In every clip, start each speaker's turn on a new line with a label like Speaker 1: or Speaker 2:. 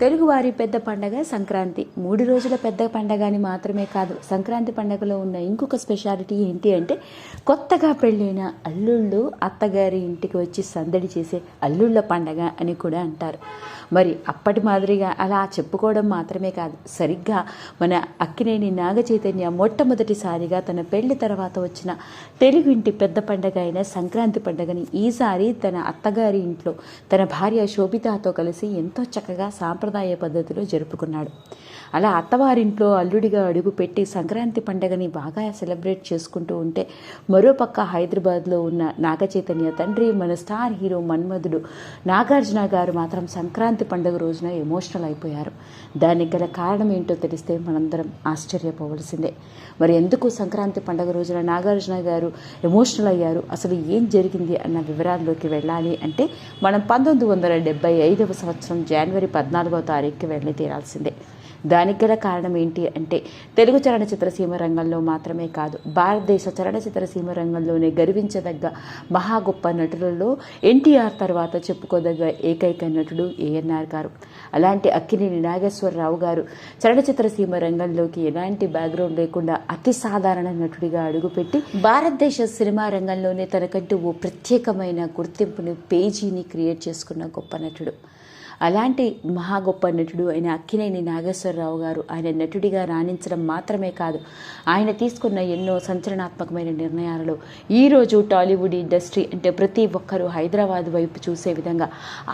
Speaker 1: తెలుగువారి పెద్ద పండగ సంక్రాంతి. మూడు రోజుల పెద్ద పండగ అని మాత్రమే కాదు సంక్రాంతి పండగలో ఉన్న ఇంకొక స్పెషాలిటీ ఏంటి అంటే కొత్తగా పెళ్ళైన అల్లుళ్ళు అత్తగారి ఇంటికి వచ్చి సందడి చేసే అల్లుళ్ళ పండగ అని కూడా అంటారు. మరి అప్పటి మాదిరిగా అలా చెప్పుకోవడం మాత్రమే కాదు సరిగ్గా మన అక్కినేని నాగ చైతన్య మొట్టమొదటిసారిగా తన పెళ్ళి తర్వాత వచ్చిన తెలుగు ఇంటి పెద్ద పండగ అయిన సంక్రాంతి పండగని ఈసారి తన అత్తగారి ఇంట్లో తన భార్య శోభితాతో కలిసి ఎంతో చక్కగా సాంప్రదాయ పద్ధతిలో జరుపుకున్నాడు. అలా అత్తవారింట్లో అల్లుడిగా అడుగుపెట్టి సంక్రాంతి పండగని బాగా సెలబ్రేట్ చేసుకుంటూ ఉంటే మరోపక్క హైదరాబాద్లో ఉన్న నాగచైతన్య తండ్రి మన స్టార్ హీరో మన్మధుడు నాగార్జున గారు మాత్రం సంక్రాంతి పండుగ రోజున ఎమోషనల్ అయిపోయారు. దానికి గల కారణం ఏంటో తెలిస్తే మనందరం ఆశ్చర్యపోవలసిందే. మరి ఎందుకు సంక్రాంతి పండుగ రోజున నాగార్జున గారు ఎమోషనల్ అయ్యారు? అసలు ఏం జరిగింది అన్న వివరాల్లోకి వెళ్ళాలి అంటే మనం పంతొమ్మిది వందల డెబ్బై ఐదవ సంవత్సరం జనవరి పద్నాలుగవ తారీఖుకి వెళ్ళి తీరాల్సిందే. దానికి గల కారణం ఏంటి అంటే తెలుగు చలనచిత్ర సీమ రంగంలో మాత్రమే కాదు భారతదేశ చలనచిత్ర సీమ రంగంలోనే గర్వించదగ్గ మహా గొప్ప నటులలో ఎన్టీఆర్ తర్వాత చెప్పుకోదగ్గ ఏకైక నటుడు ఏఎన్ఆర్ గారు. అలాంటి అక్కినేని నాగేశ్వరరావు గారు చలనచిత్ర సీమ రంగంలోకి ఎలాంటి బ్యాక్గ్రౌండ్ లేకుండా అతి సాధారణ నటుడిగా అడుగుపెట్టి భారతదేశ సినిమా రంగంలోనే తనకంటూ ఓ ప్రత్యేకమైన గుర్తింపుని పేజీని క్రియేట్ చేసుకున్న గొప్ప నటుడు. అలాంటి మహా గొప్ప నటుడు అయిన అక్కినేని నాగేశ్వరరావు గారు ఆయన నటుడిగా రాణించడం మాత్రమే కాదు ఆయన తీసుకున్న ఎన్నో సంచలనాత్మకమైన నిర్ణయాలలో ఈరోజు టాలీవుడ్ ఇండస్ట్రీ అంటే ప్రతి ఒక్కరూ హైదరాబాద్ వైపు చూసే విధంగా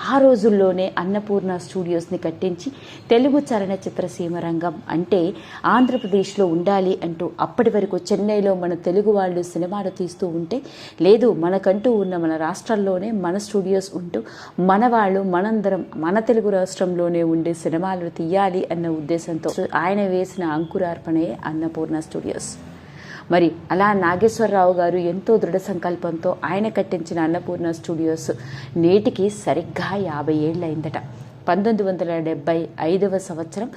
Speaker 1: ఆ రోజుల్లోనే అన్నపూర్ణ స్టూడియోస్ని కట్టించి తెలుగు చలనచిత్ర సీమ రంగం అంటే ఆంధ్రప్రదేశ్లో ఉండాలి అంటూ అప్పటి వరకు చెన్నైలో మన తెలుగు వాళ్ళు సినిమాలు తీస్తూ ఉంటే లేదు మనకంటూ ఉన్న మన రాష్ట్రాల్లోనే మన స్టూడియోస్ ఉంటూ మన వాళ్ళు మనందరం మన మన తెలుగు రాష్ట్రంలోనే ఉండే సినిమాలు తీయాలి అన్న ఉద్దేశంతో ఆయన వేసిన అంకురార్పణే అన్నపూర్ణ స్టూడియోస్. మరి అలా నాగేశ్వరరావు గారు ఎంతో దృఢ సంకల్పంతో ఆయన కట్టించిన అన్నపూర్ణ స్టూడియోస్ నేటికి సరిగ్గా యాభై ఏళ్ళయిందట. పంతొమ్మిది వందల డెబ్బై ఐదవ సంవత్సరం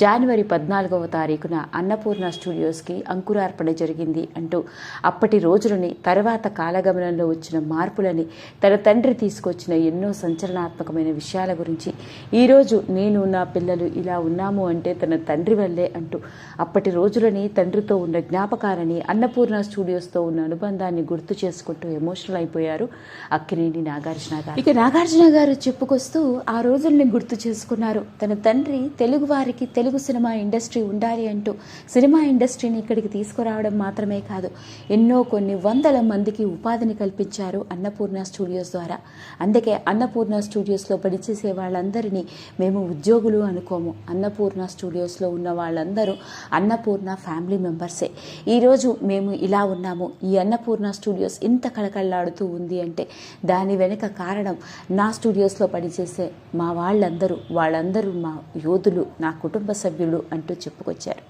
Speaker 1: జనవరి పద్నాలుగవ తారీఖున అన్నపూర్ణ స్టూడియోస్కి అంకురార్పణ జరిగింది అంటూ అప్పటి రోజులని తర్వాత కాలగమనంలో వచ్చిన మార్పులని తన తండ్రి తీసుకొచ్చిన ఎన్నో సంచలనాత్మకమైన విషయాల గురించి ఈరోజు నేను నా పిల్లలు ఇలా ఉన్నాము అంటే తన తండ్రి వల్లే అంటూ అప్పటి రోజులని తండ్రితో ఉన్న జ్ఞాపకాలని అన్నపూర్ణ స్టూడియోస్తో ఉన్న అనుబంధాన్ని గుర్తు చేసుకుంటూ ఎమోషనల్ అయిపోయారు అక్కినేని నాగార్జున గారు. ఇక నాగార్జున గారు చెప్పుకొస్తూ ఆ రోజుల్ని గుర్తు చేసుకున్నారు. తన తండ్రి తెలుగు వారికి తెలుగు సినిమా ఇండస్ట్రీ ఉండాలి అంటూ సినిమా ఇండస్ట్రీని ఇక్కడికి తీసుకురావడం మాత్రమే కాదు ఎన్నో కొన్ని వందల మందికి ఉపాధిని కల్పించారు అన్నపూర్ణ స్టూడియోస్ ద్వారా. అందుకే అన్నపూర్ణ స్టూడియోస్లో పనిచేసే వాళ్ళందరినీ మేము ఉద్యోగులు అనుకోము. అన్నపూర్ణ స్టూడియోస్లో ఉన్న వాళ్ళందరూ అన్నపూర్ణ ఫ్యామిలీ మెంబర్సే. ఈరోజు మేము ఇలా ఉన్నాము. ఈ అన్నపూర్ణ స్టూడియోస్ ఇంత కళకళలాడుతూ ఉంది అంటే దాని వెనుక కారణం నా స్టూడియోస్లో పనిచేసే మా వాళ్ళందరూ వాళ్ళందరూ మా యోధులు నా కుటుంబ సభ్యులు అంటూ చెప్పుకొచ్చారు.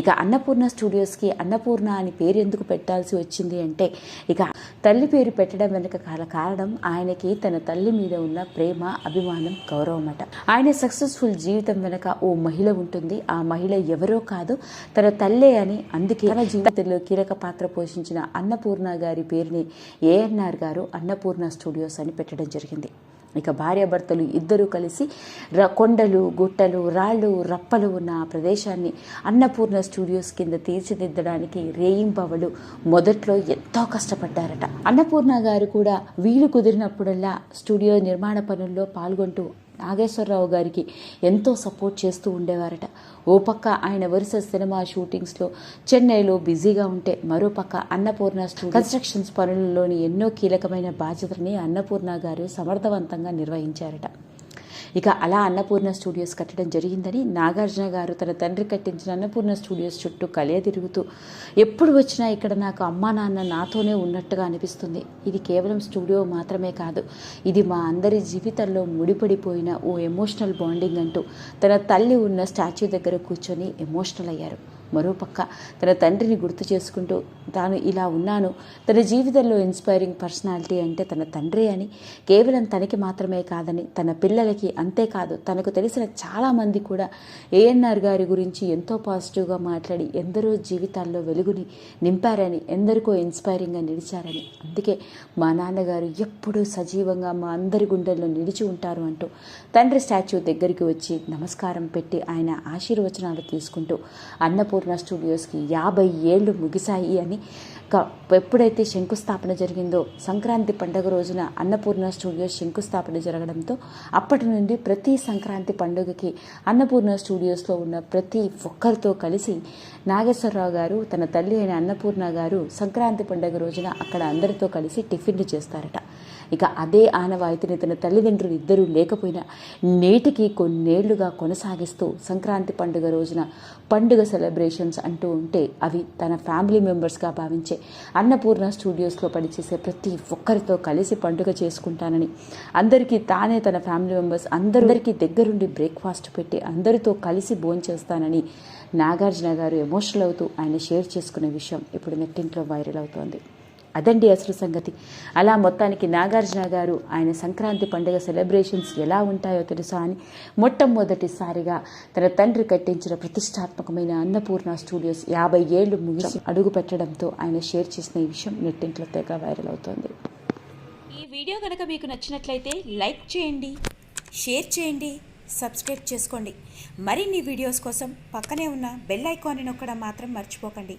Speaker 1: ఇక అన్నపూర్ణ స్టూడియోస్కి అన్నపూర్ణ అని పేరు ఎందుకు పెట్టాల్సి వచ్చింది అంటే ఇక తల్లి పేరు పెట్టడం వెనుక కాల కారణం ఆయనకి తన తల్లి మీద ఉన్న ప్రేమ అభిమానం గౌరవం అట. ఆయన సక్సెస్ఫుల్ జీవితం వెనుక ఓ మహిళ ఉంటుంది. ఆ మహిళ ఎవరో కాదు తన తల్లే అని అందుకే తన జీవితంలో కీలక పాత్ర పోషించిన అన్నపూర్ణ గారి పేరుని ఏఎన్ఆర్ గారు అన్నపూర్ణ స్టూడియోస్ అని పెట్టడం జరిగింది. ఇక భార్యాభర్తలు ఇద్దరూ కలిసి ర కొండలు గుట్టలు రాళ్ళు రప్పలు ఉన్న ఆ ప్రదేశాన్ని అన్నపూర్ణ స్టూడియోస్ కింద తీర్చిదిద్దడానికి రేయింబవలు మొదట్లో ఎంతో కష్టపడ్డారట. అన్నపూర్ణ గారు కూడా వీలు కుదిరినప్పుడల్లా స్టూడియో నిర్మాణ పనుల్లో పాల్గొంటూ నాగేశ్వరరావు గారికి ఎంతో సపోర్ట్ చేస్తూ ఉండేవారట. ఓ పక్క ఆయన వరుస సినిమా షూటింగ్స్లో చెన్నైలో బిజీగా ఉంటే మరో పక్క అన్నపూర్ణ కన్స్ట్రక్షన్స్ పనులలోని ఎన్నో కీలకమైన బాధ్యతలని అన్నపూర్ణ గారు సమర్థవంతంగా నిర్వహించారట. ఇక అలా అన్నపూర్ణ స్టూడియోస్ కట్టడం జరిగిందని నాగార్జున గారు తన తండ్రి కట్టించిన అన్నపూర్ణ స్టూడియోస్ చుట్టూ కలియ తిరుగుతూ ఎప్పుడు వచ్చినా ఇక్కడ నాకు అమ్మా నాన్న నాతోనే ఉన్నట్టుగా అనిపిస్తుంది. ఇది కేవలం స్టూడియో మాత్రమే కాదు ఇది మా అందరి జీవితంలో ముడిపడిపోయిన ఓ ఎమోషనల్ బాండింగ్ అంటూ తన తల్లి ఉన్న స్టాచ్యూ దగ్గర కూర్చొని ఎమోషనల్ అయ్యారు. మరోపక్క తన తండ్రిని గుర్తు చేసుకుంటూ తాను ఇలా ఉన్నాను. తన జీవితంలో ఇన్స్పైరింగ్ పర్సనాలిటీ అంటే తన తండ్రి అని. కేవలం తనకి మాత్రమే కాదని తన పిల్లలకి అంతేకాదు తనకు తెలిసిన చాలామంది కూడా ఏఎన్ఆర్ గారి గురించి ఎంతో పాజిటివ్గా మాట్లాడి ఎందరో జీవితాల్లో వెలుగుని నింపారని ఎందరికో ఇన్స్పైరింగ్గా నిలిచారని. అందుకే మా నాన్నగారు ఎప్పుడూ సజీవంగా మా అందరి గుండెల్లో నిలిచి ఉంటారు అంటూ తండ్రి స్టాచ్యూ దగ్గరికి వచ్చి నమస్కారం పెట్టి ఆయన ఆశీర్వచనాలు తీసుకుంటూ అన్నపూర్ణ స్టూడియోస్కి యాభై ఏళ్ళు ముగిశాయి అని క- ఎప్పుడైతే శంకుస్థాపన జరిగిందో సంక్రాంతి పండుగ రోజున అన్నపూర్ణ స్టూడియోస్ శంకుస్థాపన జరగడంతో అప్పటి నుండి ప్రతి సంక్రాంతి పండుగకి అన్నపూర్ణ స్టూడియోస్లో ఉన్న ప్రతి ఒక్కరితో కలిసి నాగేశ్వరరావు గారు తన తల్లి అయిన అన్నపూర్ణ గారు సంక్రాంతి పండుగ రోజున అక్కడ అందరితో కలిసి టిఫిన్లు చేస్తారట. ఇక అదే ఆనవాయితీని తన తల్లిదండ్రులు ఇద్దరూ లేకపోయినా నేటికి కొన్నేళ్ళుగా కొనసాగిస్తూ సంక్రాంతి పండుగ రోజున పండుగ సెలబ్రేషన్స్ అంటూ ఉంటే అవి తన ఫ్యామిలీ మెంబర్స్గా భావించే అన్నపూర్ణ స్టూడియోస్లో పనిచేసే ప్రతి ఒక్కరితో కలిసి పండుగ చేసుకుంటానని అందరికీ తానే తన ఫ్యామిలీ మెంబర్స్ అందరికీ దగ్గరుండి బ్రేక్ఫాస్ట్ పెట్టి అందరితో కలిసి భోంచేస్తానని నాగార్జున గారు ఎమోషనల్ అవుతూ ఆయన షేర్ చేసుకునే విషయం ఇప్పుడు నెట్టింట్లో వైరల్ అవుతోంది. అదండి అసలు సంగతి. అలా మొత్తానికి నాగార్జున గారు ఆయన సంక్రాంతి పండుగ సెలబ్రేషన్స్ ఎలా ఉంటాయో తెలుసా అని మొట్టమొదటిసారిగా తన తండ్రి కట్టించిన ప్రతిష్టాత్మకమైన అన్నపూర్ణ స్టూడియోస్ యాభై ఏళ్ళు ముగిసి అడుగు పెట్టడంతో ఆయన షేర్ చేసిన ఈ విషయం నెట్టింట్లో తెగ వైరల్ అవుతోంది.
Speaker 2: ఈ వీడియో కనుక మీకు నచ్చినట్లయితే లైక్ చేయండి షేర్ చేయండి సబ్స్క్రైబ్ చేసుకోండి. మరిన్ని వీడియోస్ కోసం పక్కనే ఉన్న బెల్ ఐకాన్ని నొక్కడం మాత్రం మర్చిపోకండి.